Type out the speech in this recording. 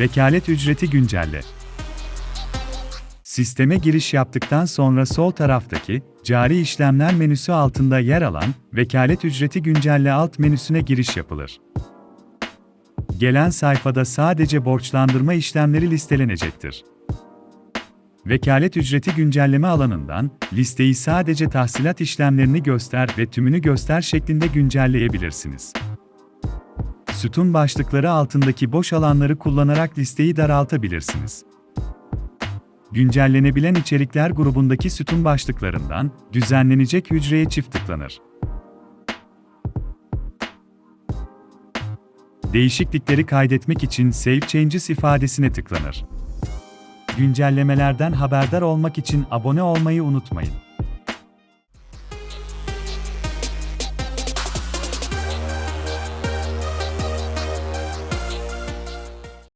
Vekalet ücreti güncelle. Sisteme giriş yaptıktan sonra sol taraftaki Cari işlemler menüsü altında yer alan Vekalet ücreti güncelle alt menüsüne giriş yapılır. Gelen sayfada sadece borçlandırma işlemleri listelenecektir. Vekalet ücreti güncelleme alanından listeyi sadece tahsilat işlemlerini göster ve tümünü göster şeklinde güncelleyebilirsiniz. Sütun başlıkları altındaki boş alanları kullanarak listeyi daraltabilirsiniz. Güncellenebilen içerikler grubundaki sütun başlıklarından düzenlenecek hücreye çift tıklanır. Değişiklikleri kaydetmek için Save Changes ifadesine tıklanır. Güncellemelerden haberdar olmak için abone olmayı unutmayın.